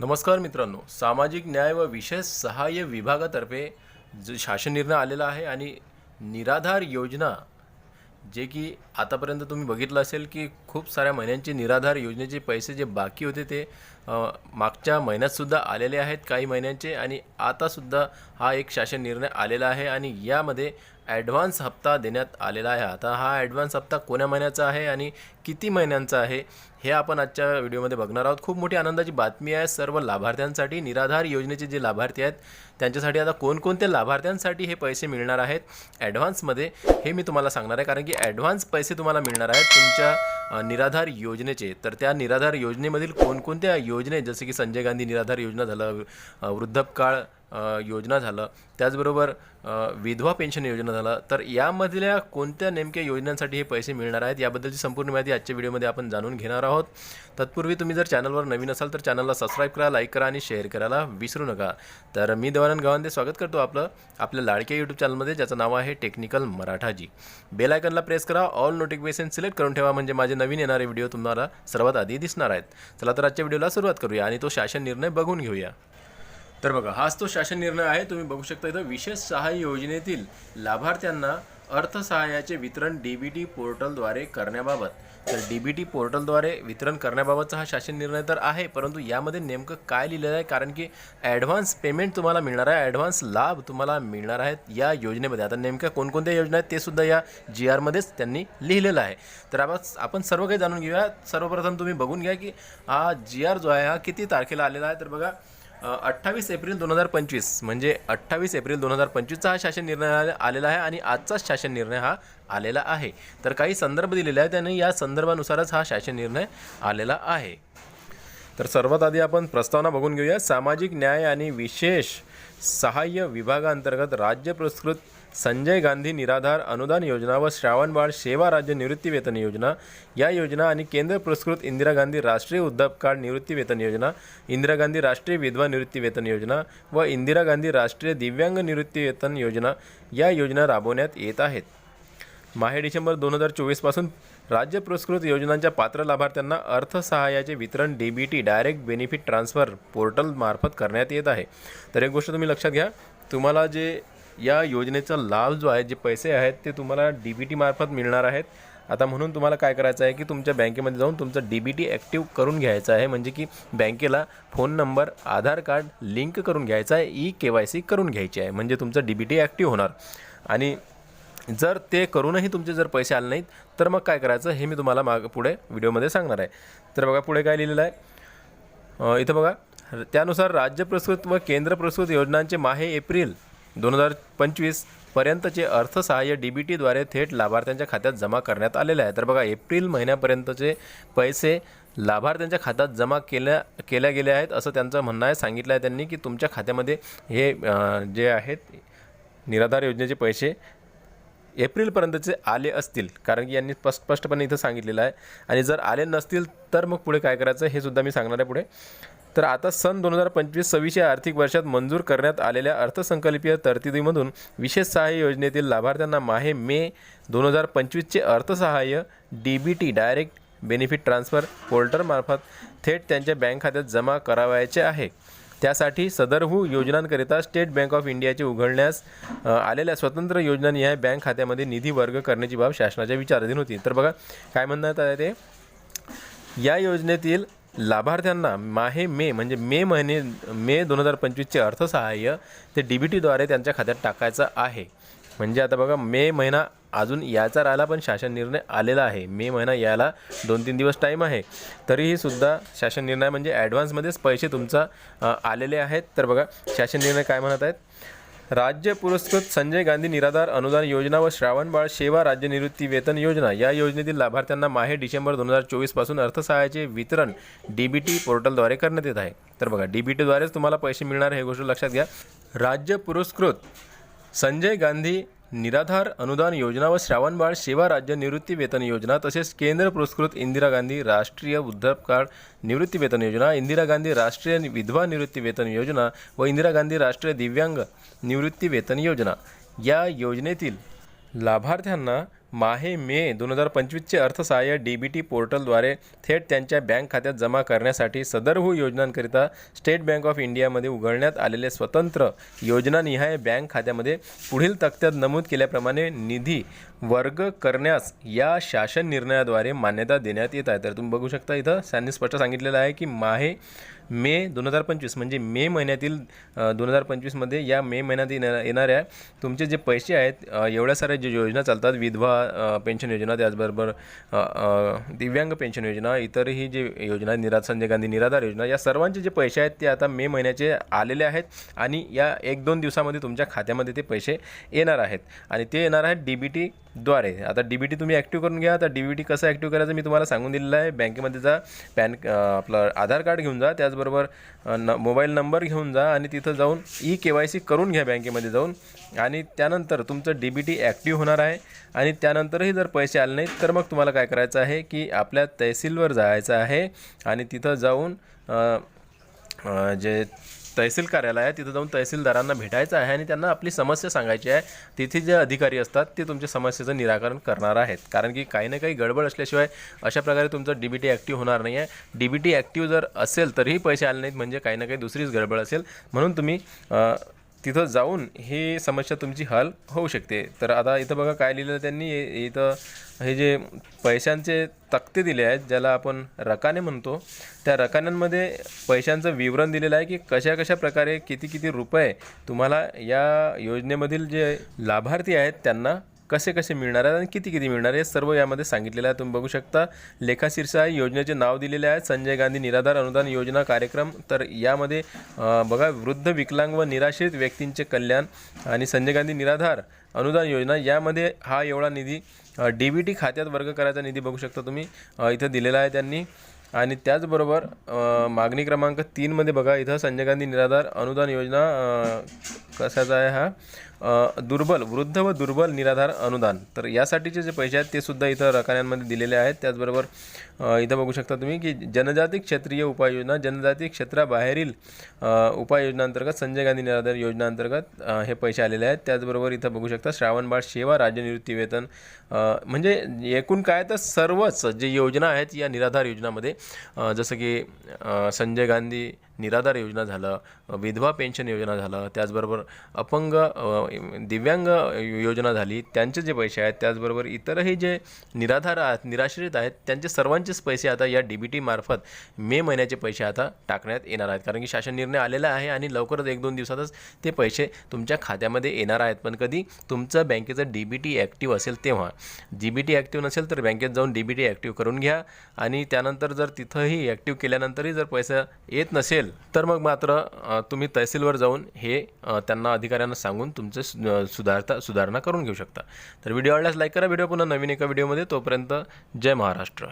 नमस्कार मित्रांनो सामाजिक न्याय व विशेष सहाय्य विभागातर्फे जो शासन निर्णय आलेला आहे आणि निराधार योजना जे की आतापर्यंत तुम्ही बघितलं असेल की खूप साऱ्या महिन्यांचे निराधार योजनेचे पैसे जे बाकी होते ते मागच्या महिन्यातसुद्धा आलेले आहेत काही महिन्यांचे आणि आतासुद्धा हा एक शासन निर्णय आलेला आहे आणि यामध्ये ॲडव्हान्स हप्ता देण्यात आलेला आहे. आता हा ॲडव्हान्स हप्ता कोण्या महिन्याचा आहे आणि किती महिन्यांचा आहे हे आपण आजच्या व्हिडिओमध्ये बघणार आहोत. खूप मोठी आनंदाची बातमी आहे. सर्व लाभार्थ्यांसाठी निराधार योजनेचे जे लाभार्थी आहेत त्यांच्यासाठी आता कोणकोणत्या लाभार्थ्यांसाठी हे पैसे मिळणार आहेत ॲडव्हान्समध्ये हे मी तुम्हाला सांगणार आहे. कारण की ॲडव्हान्स पैसे तुम्हाला मिळणार आहेत तुमच्या निराधार योजनेचे. तर त्या निराधार योजनेमधील कोणकोणत्या योजने जसे की संजय गांधी निराधार योजना झालं वृद्धपकाळ योजना झालं. त्याचबरोबर विधवा पेन्शन योजना झालं. तर यामधल्या कोणत्या नेमक्या योजनांसाठी हे पैसे मिळणार आहेत याबद्दलची संपूर्ण माहिती आजच्या व्हिडिओमध्ये आपण जाणून घेणार आहोत. तत्पूर्वी तुम्ही जर चॅनलवर नवीन असाल तर चॅनलला सबस्क्राईब करा लाईक करा आणि शेअर करायला विसरू नका. तर मी देवानंद गावांदे स्वागत करतो आपलं आपल्या लाडक्या यूट्यूब चॅनलमध्ये ज्याचं नाव आहे टेक्निकल मराठाजी. बेलायकनला प्रेस करा ऑल नोटिफिकेशन सिलेक्ट करून ठेवा म्हणजे माझे नवीन येणारे व्हिडिओ तुम्हाला सर्वात आधी दिसणार आहेत. चला तर आजच्या व्हिडिओला सुरुवात करूया आणि तो शासन निर्णय बघून घेऊया. तर बघा हाच तो शासन निर्णय आहे. तुम्ही बघू शकता इथं विशेष सहाय्य योजनेतील लाभार्थ्यांना अर्थसहाय्याचे वितरण डी बी टी पोर्टलद्वारे करण्याबाबत. तर डी बी टी पोर्टलद्वारे वितरण करण्याबाबतचा हा शासन निर्णय तर आहे परंतु यामध्ये नेमकं काय लिहिलेलं आहे? कारण की ॲडव्हान्स पेमेंट तुम्हाला मिळणार आहे ॲडव्हान्स लाभ तुम्हाला मिळणार आहेत या योजनेमध्ये. आता नेमक्या कोणकोणत्या योजना आहेत ते सुद्धा या जी आरमध्येच त्यांनी लिहिलेलं आहे. तर आपण आपण सर्व काही जाणून घेऊया. सर्वप्रथम तुम्ही बघून घ्या की हा जी आर जो आहे हा किती तारखेला आलेला आहे? तर बघा अठ्ठावीस एप्रिल दोन हजार पंचवीस म्हणजे अठ्ठावीस एप्रिल दोन हजार पंचवीसचा हा शासन निर्णय आलेला आहे आणि आजचाच शासन निर्णय हा आलेला आहे. तर काही संदर्भ दिलेले आहेत आणि या संदर्भानुसारच हा शासन निर्णय आलेला आहे. तर सर्वात आधी आपण प्रस्तावना बघून घेऊया. सामाजिक न्याय आणि विशेष सहाय्य विभागांतर्गत राज्य पुरस्कृत संजय गांधी निराधार अनुदान योजना व श्रावणबाळ सेवा राज्य निवृत्ती वेतन योजना या योजना आणि केंद्र पुरस्कृत इंदिरा गांधी राष्ट्रीय वृद्धापकाळ निवृत्ती वेतन योजना इंदिरा गांधी राष्ट्रीय विधवा निवृत्ती वेतन योजना व इंदिरा गांधी राष्ट्रीय दिव्यांग निवृत्ती वेतन योजना या योजना राबवण्यात येत आहेत. माहे डिसेंबर दोन हजार चोवीसपासून राज्य पुरस्कृत योजनांच्या पात्र लाभार्थ्यांना अर्थसहाय्याचे वितरण D B T direct benefit transfer पोर्टलमार्फत करण्यात येत आहे. तर एक गोष्ट तुम्ही लक्षात घ्या तुम्हाला जे या योजनेचा लाभ जो आहे जे पैसे आहेत ते तुम्हाला डी बी टीमार्फत मिळणार आहेत. आता म्हणून तुम्हाला काय करायचं आहे की तुमच्या बँकेमध्ये जाऊन तुमचं डी बी टी ॲक्टिव्ह करून घ्यायचं आहे. म्हणजे की बँकेला phone number Aadhaar card link करून घ्यायचं आहे ई के वाय सी करून घ्यायची आहे. म्हणजे तुमचं डी बी टी ॲक्टिव्ह होणार. आणि जर ते करूनही तुमचे जर पैसे आले नाहीत तर मग काय करायचं हे मी तुम्हाला माग पुढे व्हिडिओमध्ये सांगणार आहे. तर बघा पुढे काय लिहिलेलं आहे? इथं बघा. त्यानुसार राज्य पुरस्कृत व केंद्र पुरस्कृत योजनांचे माहे एप्रिल दोन हजार पंचवीस पर्यंतचे अर्थसहाय्य डी बी टीद्वारे थेट लाभार्थ्यांच्या खात्यात जमा करण्यात आलेले आहे. तर बघा एप्रिल महिन्यापर्यंतचे पैसे लाभार्थ्यांच्या खात्यात जमा केल्या केल्या गेले आहेत असं त्यांचं म्हणणं आहे. सांगितलं आहे त्यांनी की तुमच्या खात्यामध्ये हे जे आहेत निराधार योजनेचे पैसे एप्रिलपर्यंतचे आले असतील कारण की यांनी स्पष्ट स्पष्टपणे इथं सांगितलेलं आहे. आणि जर आले नसतील तर मग पुढे काय करायचं हे सुद्धा मी सांगणार आहे पुढे. तर आता सन दोन हजार पंचवीस सव्वीस या आर्थिक वर्षात मंजूर करण्यात आलेल्या अर्थसंकल्पीय तरतुदीमधून विशेष सहाय्य योजनेतील लाभार्थ्यांना माहे मे दोन हजार पंचवीसचे अर्थसहाय्य D B T direct benefit transfer पोर्टलमार्फत थेट त्यांच्या बँक खात्यात जमा करावयाचे आहे. त्यासाठी सदरहू योजनांकरिता स्टेट बँक ऑफ इंडियाचे उघडण्यास आलेल्या स्वतंत्र योजनानिहाय बँक खात्यामध्ये निधी वर्ग करण्याची बाब शासनाच्या विचाराधीन होती. तर बघा काय म्हणण्यात आहे ते? या योजनेतील लाभार्थ्यांना माहे मे म्हणजे मे महिने मे दोन हजार पंचवीसचे अर्थसहाय्य ते डी बी टीद्वारे त्यांच्या खात्यात टाकायचं आहे. म्हणजे आता बघा मे महिना अजून याचा राहिला पण शासन निर्णय आलेला आहे. मे महिना यायला दोन तीन दिवस टाईम आहे. तरीही सुद्धा शासन निर्णय म्हणजे ॲडव्हान्समध्येच पैसे तुमचा आलेले आहेत. तर बघा शासन निर्णय काय म्हणत आहेत? राज्य पुरस्कृत संजय गांधी निराधार अनुदान योजना व श्रावणबाळ सेवा राज्य निवृत्ती वेतन योजना या योजनेतील लाभार्थ्यांना माहे डिसेंबर दोन हजार चोवीसपासून अर्थसहाय्याचे वितरण डी बी टी पोर्टलद्वारे करण्यात येत आहे. तर बघा डी बी टीद्वारेच तुम्हाला पैसे मिळणार हे गोष्ट लक्षात घ्या. राज्य पुरस्कृत संजय गांधी निराधार अनुदान योजना व श्रावणबाळ सेवा राज्य निवृत्ती वेतन योजना तसेच केंद्र पुरस्कृत इंदिरा गांधी राष्ट्रीय वृद्धापकाळ निवृत्ती वेतन योजना इंदिरा गांधी राष्ट्रीय विधवा निवृत्ती वेतन योजना व इंदिरा गांधी राष्ट्रीय दिव्यांग निवृत्ती वेतन योजना या योजनेतील लाभार्थ्यांना माहे मे दोन हजार पंचवीसचे अर्थसहाय्य डी बी टी पोर्टलद्वारे थेट त्यांच्या बँक खात्यात जमा करण्यासाठी सदरहू हो योजनांकरिता स्टेट बँक ऑफ इंडियामध्ये उघडण्यात आलेले स्वतंत्र योजनानिहाय बँक खात्यामध्ये पुढील तक्त्यात नमूद केल्याप्रमाणे निधी वर्ग करण्यास या शासन निर्णयाद्वारे मान्यता देण्यात येत आहे. तर तुम्ही बघू शकता इथं त्यांनी स्पष्ट सांगितलेलं आहे की माहे मे दोन हजार पंचवीस म्हणजे मे महिन्यातील दोन हजार पंचवीसमध्ये या मे महिन्यात येणार येणाऱ्या तुमचे जे पैसे आहेत एवढ्या साऱ्या जे योजना चालतात विधवा पेन्शन योजना त्याचबरोबर दिव्यांग पेन्शन योजना इतरही जे योजना निरा संजय गांधी निराधार योजना या सर्वांचे जे पैसे आहेत ते आता मे महिन्याचे आलेले आहेत आणि या एक दोन दिवसामध्ये तुमच्या खात्यामध्ये ते पैसे येणार आहेत. आणि ते येणार आहेत डी बी टी द्वारे. आता डी बी टी तुम्ही ॲक्टिव्ह करून घ्या. आता डी बी टी कसं ॲक्टिव्ह करायचं मी तुम्हाला सांगून दिलेलं आहे. बँकेमध्ये जा पॅन आपलं आधार कार्ड घेऊन जा. त्याचबरोबर न मोबाईल नंबर घेऊन जा आणि तिथं जाऊन ई के वाय सी करून घ्या बँकेमध्ये जाऊन. आणि त्यानंतर तुमचं डी बी टी ॲक्टिव्ह होणार आहे. आणि त्यानंतरही जर पैसे आले नाहीत तर मग तुम्हाला काय करायचं आहे की आपल्या तहसीलवर जायचं आहे. आणि तिथं जाऊन जे तहसील कार्यालय आहे तिथं जाऊन तहसीलदारांना भेटायचं आहे आणि त्यांना आपली समस्या सांगायची आहे. तिथे जे अधिकारी असतात ते तुमच्या समस्येचं निराकरण करणार आहेत. कारण की काही ना काही गडबड असल्याशिवाय अशा प्रकारे तुमचं डी बी टी ॲक्टिव्ह होणार नाही आहे. डी बी टी ॲक्टिव्ह जर असेल तरीही पैसे आले नाहीत. म्हणजे काही ना काही दुसरीच गडबड असेल. म्हणून तुम्ही तिथं जाऊन ही समस्या तुमची हल होऊ शकते. तर आता इथं बघा काय लिहिलं त्यांनी. इथं हे जे पैशांचे तक्ते दिले आहेत ज्याला आपण रकाने म्हणतो त्या रकान्यांमध्ये पैशांचं विवरण दिलेलं आहे की कशा कशा प्रकारे किती किती रुपये तुम्हाला या योजनेमधील जे लाभार्थी आहेत त्यांना कसे कसे मिळणार आहेत आणि किती किती मिळणार आहे हे सर्व यामध्ये सांगितलेलं आहे. तुम्ही बघू शकता लेखाशीर्ष आहे योजनेचे नाव दिलेले आहे. संजय गांधी निराधार अनुदान योजना कार्यक्रम. तर यामध्ये बघा वृद्ध विकलांग व निराश्रित व्यक्तींचे कल्याण आणि संजय गांधी निराधार अनुदान योजना. यामध्ये हा एवढा निधी डी बी टी खात्यात वर्ग करायचा निधी बघू शकता तुम्ही. इथं दिलेला आहे त्यांनी. आणि त्याचबरोबर मागणी क्रमांक तीनमध्ये बघा इथं संजय गांधी निराधार अनुदान योजना कशाचा आहे हा? दुर्बल वृद्ध व दुर्बल निराधार अनुदान. तर यासाठीचे जे पैसे आहेत ते सुद्धा इथं रकान्यांमध्ये दिलेले आहेत. त्याचबरोबर इथं बघू शकता तुम्ही की जनजाती क्षेत्रीय उपाययोजना जनजाती क्षेत्राबाहेरील उपाययोजनांतर्गत संजय गांधी निराधार योजनांतर्गत हे पैसे आलेले आहेत. त्याचबरोबर इथं बघू शकता श्रावणबाळ सेवा राज्य निवृत्ती वेतन म्हणजे एकूण काय तर सर्वच जे योजना आहेत या निराधार योजनामध्ये जसं की संजय गांधी निराधार योजना झालं विधवा पेन्शन योजना झालं त्याचबरोबर अपंग दिव्यांग योजना झाली त्यांचे जे पैसे आहेत त्याचबरोबर इतरही जे निराधार आहेत निराश्रित आहेत त्यांचे सर्वांचेच पैसे आता या डी बी टी मार्फत मे महिन्याचे पैसे आता टाकण्यात येणार आहेत. कारण की शासन निर्णय आलेला आहे आणि लवकरच एक दोन दिवसातच ते पैसे तुमच्या खात्यामध्ये येणार आहेत. पण कधी तुमचं बँकेचं डी बी टी ॲक्टिव्ह असेल तेव्हा जी बी टी ॲक्टिव्ह नसेल तर बँकेत जाऊन डी बी टी ॲक्टिव्ह करून घ्या आणि त्यानंतर जर तिथंही ॲक्टिव्ह केल्यानंतरही जर पैसा येत नसेल तर मग मात्र तुम्ही तहसीलवर जाऊन हे त्यांना अधिकाऱ्यांना सांगून तुमचे सु- सुधारता सुधारणा करून घेऊ शकता. तर व्हिडिओ आवडल्यास लाईक करा. व्हिडिओ पुन्हा नवीन एका व्हिडिओमध्ये तोपर्यंत जय महाराष्ट्र.